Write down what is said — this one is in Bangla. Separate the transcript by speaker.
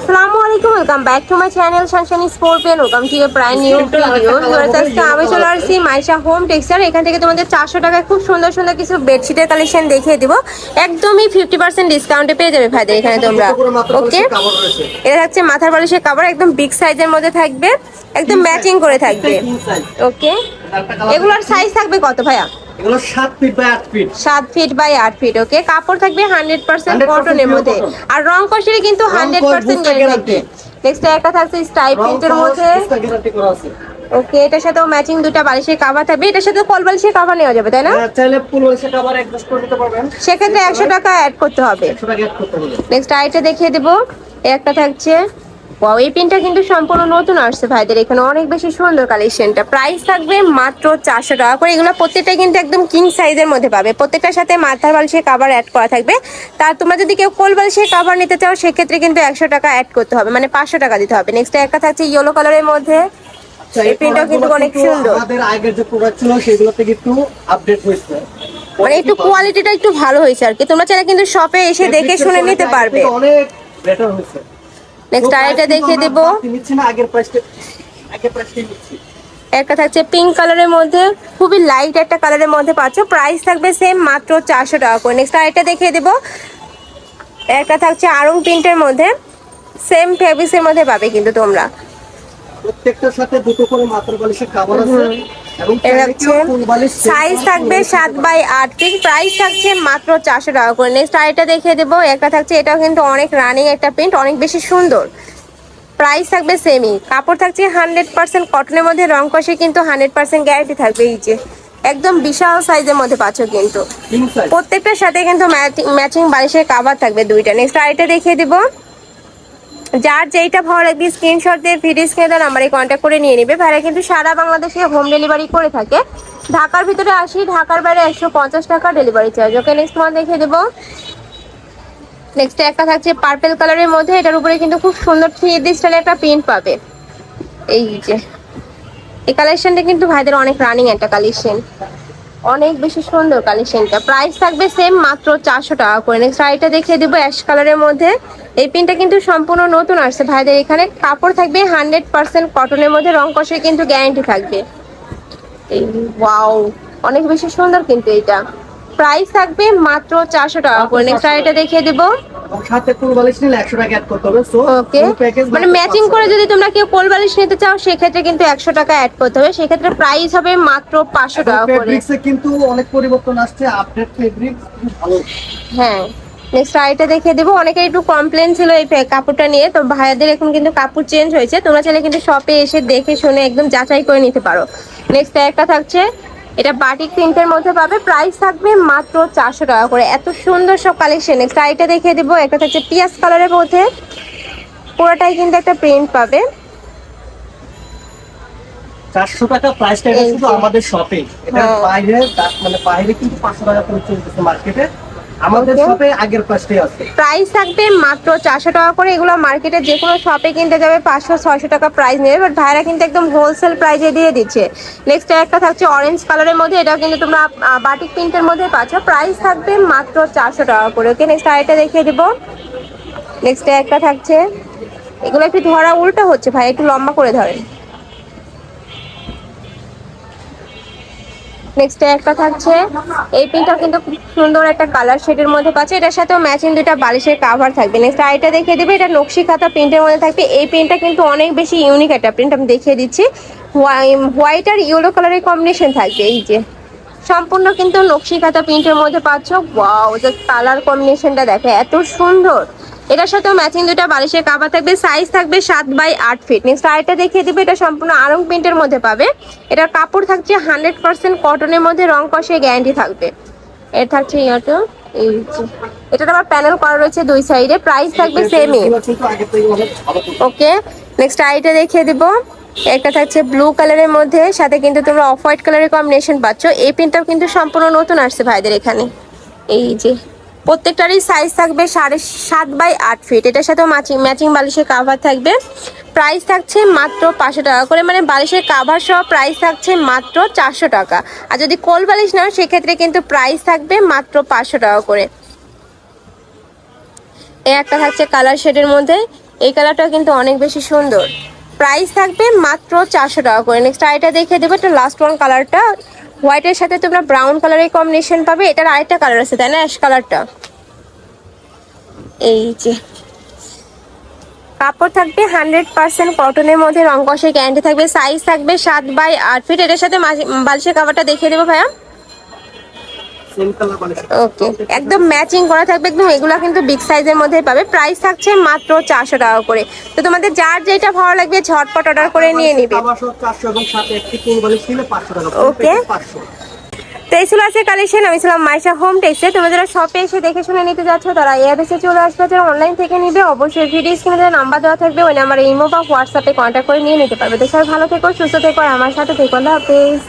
Speaker 1: আসসালামু আলাইকুম welcome back to my channel সানশানি sports welcome to brand new video আজকে আমি চলে আসছি মাইশা হোম টেক্সচার এখান থেকে তোমাদের চারশো টাকায় খুব সুন্দর সুন্দর কিছু বেডশিটের কালেকশন দেখিয়ে দিব। একদমই ফিফটি পার্সেন্ট ডিসকাউন্টে পেয়ে যাবে ভাইদের এখানে তোমরা। ওকে এটা হচ্ছে মাথার বালিশের কাপড় একদম বিগ সাইজের মধ্যে থাকবে। একদম ম্যাচিং করে থাকবে। ওকে এগুলোর সাইজ থাকবে কত ভাইয়া?
Speaker 2: এগুলো সাত ফিট বাই আট ফিট
Speaker 1: সাত ফিট বাই আট ফিট ওকে কাপড় থাকবে হান্ড্রেড পার্সেন্ট
Speaker 2: 100%
Speaker 1: কটনের মধ্যে। আর রং কষের কিন্তু hundred percent
Speaker 2: booster
Speaker 1: guarantee next একটা থাকছে প্রিন্টের মধ্যে।
Speaker 2: গ্যারান্টি করা আছে।
Speaker 1: ওকে এটার সাথেও ম্যাচিং দুটো বালিশের কাভার থাকবে। এটার সাথে কল বালিশের কাভার নেওয়া যাবে তাই না?
Speaker 2: চাইলে ফুল অ্যাডজাস্ট করে নিতে পারবেন।
Speaker 1: সেক্ষেত্রে একশো টাকা অ্যাড করতে হবে।
Speaker 2: একশো টাকা অ্যাড করতে হবে।
Speaker 1: নেক্সট আইটা দেখিয়ে দেবো। একটা থাকছে ওয়াও এই পিনটা কিন্তু সম্পূর্ণ নতুন আসছে ভাইদের। এখানে অনেক বেশি সুন্দর কালেকশনটা প্রাইস থাকবে মাত্র চারশো টাকা করে। এগুলো প্রত্যেকটা কিন্তু একদম কিং সাইজের মধ্যে পাবে। প্রত্যেকটার সাথে মাথার বালিশের কাভার অ্যাড করা থাকবে। তার তোমরা যদি কেউ কোল বালিশের কাভার নিতে চাও সেক্ষেত্রে কিন্তু একশো টাকা অ্যাড করতে হবে। মানে পাঁচশো টাকা দিতে হবে। নেক্সট একটা থাকছে ইয়েলো কালারের মধ্যে।
Speaker 2: আচ্ছা,
Speaker 1: এই প্রিন্টটাও কিন্তু অনেক সুন্দর।
Speaker 2: আমাদের আগের যে প্রোডাক্ট ছিল সেগুলো থেকে একটু আপডেট হয়েছে।
Speaker 1: মানে একটু কোয়ালিটিটা একটু ভালো হয়েছে আর কি। তোমরা চাইলে কিন্তু শপে এসে দেখে শুনে নিতে পারবে।
Speaker 2: অনেক বেটার হয়েছে।
Speaker 1: নেক্সট আরেকটা দেখিয়ে দেবো।
Speaker 2: আগের প্রাইসটা আগের প্রাইসটাই নিচ্ছি।
Speaker 1: একটা থাকছে পিঙ্ক কালারের মধ্যে খুবই লাইট একটা কালারের মধ্যে পাচ্ছ। প্রাইস থাকবে সেম মাত্র চারশো টাকা করে। নেক্সট আরেকটা দেখিয়ে দেবো। একটা থাকছে আরং প্রিন্টের মধ্যে সেম ফেব্রিক্সের মধ্যে পাবে কিন্তু তোমরা।
Speaker 2: প্রত্যেকটার সাথে দুটো করে মাত্র বালিশের কাভার আছে।
Speaker 1: সাইজ থাকবে সাত বাই আট প্রাইস থাকছে মাত্র চারশো টাকা করে। নেক্সট আরেকটা দেখিয়ে দেবো একটা থাকছে এটাও কিন্তু অনেক রানিং একটা প্রিন্ট অনেক বেশি সুন্দর। প্রাইস থাকবে সেমই কাপড় থাকছে হান্ড্রেড পার্সেন্ট কটনের মধ্যে রং কষে কিন্তু হান্ড্রেড পার্সেন্ট গ্যারান্টি থাকবে এই যে। একদম বিশাল সাইজের মধ্যে পাচ্ছ কিন্তু। প্রত্যেকটার সাথে কিন্তু ম্যাচিং বালিশের কাভার থাকবে দুইটা। নেক্সট আরেকটা দেখিয়ে দিব। যার যেইটা ভালো লাগবে স্ক্রিনশট দিয়ে ভিডিও স্ক্রিনে দেওয়া নাম্বারে কন্ট্যাক্ট করে নিয়ে নেবে। ভাইরা কিন্তু সারা বাংলাদেশে হোম ডেলিভারি করে থাকে। ঢাকার ভিতরে আসি, ঢাকার বাইরে একশো পঞ্চাশ টাকা ডেলিভারি চার্জ ওকে নেক্সট মাল দেখিয়ে দেবো। নেক্সট একটা থাকছে পার্পেল কালারের মধ্যে। এটার উপরে কিন্তু খুব সুন্দর থ্রি ডি স্টাইলের একটা প্রিন্ট পাবে। এই যে। এই কালেকশনটা কিন্তু ভাইদের অনেক রানিং একটা কালেকশন অনেক বেশি সুন্দর কালেকশনটা। প্রাইস থাকবে সেম মাত্র চারশো টাকা করে। নেক্সট শাড়িটা দেখিয়ে দেবো অ্যাশ কালারের মধ্যে। এই পিনটা কিন্তু সম্পূর্ণ নতুন আসছে। ভাইদের এখানে কাপড় থাকবে হান্ড্রেড পার্সেন্ট কটনের মধ্যে। রং কষে কিন্তু গ্যারেন্টি থাকবে। এই ওয়াও অনেক বেশি সুন্দর কিন্তু এইটা প্রাইস থাকবে মাত্র চারশো টাকা করে। নেক্সট শাড়িটা দেখিয়ে দেবো।
Speaker 2: সাথে ফুল বালিশ নিলে একশো টাকা অ্যাড করতে হবে সো
Speaker 1: ওকে মানে ম্যাচিং করে যদি তোমরা কেউ কোল বালিশ নিতে চাও সেক্ষেত্রে কিন্তু একশো টাকা অ্যাড করতে হবে। সেক্ষেত্রে প্রাইস হবে মাত্র পাঁচশো টাকা করে।
Speaker 2: ফেব্রিক্সে কিন্তু অনেক পরিবর্তন আসছে আপডেট ফেব্রিক্স খুব ভালো।
Speaker 1: হ্যাঁ। নেক্সট আইটা দেখিয়ে দেবো। অনেকের একটু কমপ্লেন ছিল এই কাপড়টা নিয়ে। তো ভাইয়াদের এখন কিন্তু কাপড় চেঞ্জ হয়েছে। তোমরা চাইলে কিন্তু শপে এসে দেখে শুনে একদম যাচাই করে নিতে পারো। নেক্সট একটা থাকছে এটা বাটিক প্রিন্টের মধ্যে পাবে। প্রাইস থাকবে মাত্র চারশো টাকা করে। এত সুন্দর সব কালেকশন। আইটা দেখিয়ে দেবো। একটা থাকছে পিয়াজ কালারের মধ্যে। পুরোটাই কিন্তু একটা প্রিন্ট পাবে।
Speaker 2: চারশো টাকা প্রাইসটা
Speaker 1: টাইম
Speaker 2: শুধু আমাদের শপে এটা
Speaker 1: হ্যাঁ।
Speaker 2: বাইরে মানে বাইরে কিন্তু পাঁচশো টাকা করে চলতেছে মার্কেটে আমাদের শপে আগের প্রাইসটাই আছে।
Speaker 1: প্রাইস থাকবে মাত্র চারশো টাকা করে। এগুলো মার্কেটে যে কোনো শপে কিনতে যাবে পাঁচশো ছয়শো টাকা প্রাইস নেবে। বাট ভাইরা কিন্তু একদম হোলসেল প্রাইসে দিয়ে দিচ্ছে। নেক্সট একটা থাকছে অরেঞ্জ কালারের মধ্যে। এটাও কিন্তু তোমরা বাটিক প্রিন্টের মধ্যে পাচ্ছ। প্রাইস থাকবে মাত্র চারশো টাকা করে। ওকে নেক্সট আরেকটা দেখিয়ে দেবো। নেক্সট একটা থাকছে। এগুলো একটু ধরা উল্টো হচ্ছে ভাই একটু লম্বা করে ধরেন। নেক্সট একটা থাকছে। এই পিনটাও কিন্তু খুব সুন্দর একটা কালার শেডের মধ্যে পাচ্ছে। এটার সাথেও ম্যাচিং দুইটা বালিশের কাভার থাকবে। নেক্সট আইটা দেখিয়ে দেবে। এটা নকশি খাতা প্রিন্টের মধ্যে থাকবে। এই প্রিন্টটা কিন্তু অনেক বেশি ইউনিক একটা প্রিন্ট আমি দেখিয়ে দিচ্ছি। হোয়াইট আর ইয়েলো কালারের কম্বিনেশন থাকবে। এই যে, সম্পূর্ণ কিন্তু নকশি খাতা প্রিন্টের মধ্যে পাচ্ছ। ওয়াও যে কালার কম্বিনেশনটা দেখো এত সুন্দর। এটার সাথেও ম্যাচিং দুটা বালিশের কাভার থাকবে সাইজ থাকবে সাত বাই আট ফিট নেক্সট আরেকটা দেখিয়ে দিবে, এটা সম্পূর্ণ আরং প্রিন্টের মধ্যে পাবে। এটার কাপড় থাকছে হান্ড্রেড পার্সেন্ট কটনের মধ্যে, রং কষে গ্যারান্টি থাকবে। এর থাকছে ইয়াটা এই যে। এটার আবার প্যানেল করা রয়েছে দুই সাইডে প্রাইস থাকবে সেমই। ওকে নেক্সট আইটা দেখিয়ে দিব। একটা থাকছে ব্লু কালারের মধ্যে, সাথে কিন্তু তোমরা অফ হোয়াইট কালারের কম্বিনেশন পাচ্ছ। এই প্রিন্টটাও কিন্তু সম্পূর্ণ নতুন আসছে ভাইদের এখানে। এই যে প্রত্যেকটারই সাইজ থাকবে সাড়ে সাত বাই আট ফিট এটার সাথেও ম্যাচিং ম্যাচিং বালিশের কাভার থাকবে। প্রাইস থাকছে মাত্র পাঁচশো টাকা করে মানে বালিশের কাভার সহ প্রাইস থাকছে মাত্র চারশো টাকা। আর যদি কোল বালিশ নাও, সেক্ষেত্রে কিন্তু প্রাইস থাকবে মাত্র পাঁচশো টাকা করে। এ একটা থাকছে কালার শেডের মধ্যে। এই কালারটা কিন্তু অনেক বেশি সুন্দর। প্রাইস থাকবে মাত্র চারশো টাকা করে। নেক্সট আরেকটা দেখে দেবো এটা লাস্ট ওয়ান কালারটা হোয়াইটের সাথে তোমরা ব্রাউন কালারের কম্বিনেশন পাবে। এটার আরেকটা কালার আছে, তাই না? অ্যাশ কালারটা এই যে। কাপড় থাকবে হান্ড্রেড পার্সেন্ট কটনের মধ্যে, রং কষে গ্যারান্টি থাকবে সাইজ থাকবে সাত বাই আট ফিট এটার সাথে বালিশের কাপড়টা দেখিয়ে দেবো ভাইয়া। ওকে একদম ম্যাচিং করা থাকবে একদম এগুলো কিন্তু বিগ সাইজের মধ্যে পাবে। প্রাইস থাকছে মাত্র চারশো টাকা করে। তো তোমাদের যার যেটা ভালো লাগবে ঝটপট অর্ডার করে নিয়ে নিবে.
Speaker 2: পাঁচশো
Speaker 1: তো এই ছিল আছে কালেকশন আমি ছিলাম মাইশা হোম টেক্সে তোমরা যারা শপে এসে দেখে শুনে নিতে যাচ্ছ তারা এই অ্যাড্রেসে চলে আসবে। যারা অনলাইন থেকে নিবে অবশ্যই ভিডিও স্ক্রিনে নাম্বার দেওয়া থাকবে ওই নাম্বারে ইমো বা হোয়াটসঅ্যাপে কন্ট্যাক্ট করে নিয়ে নিতে পারবে। তো সবাই ভালো থেকো সুস্থ থেকো আর আমার সাথে থেকো। আল্লাহ হাফেজ।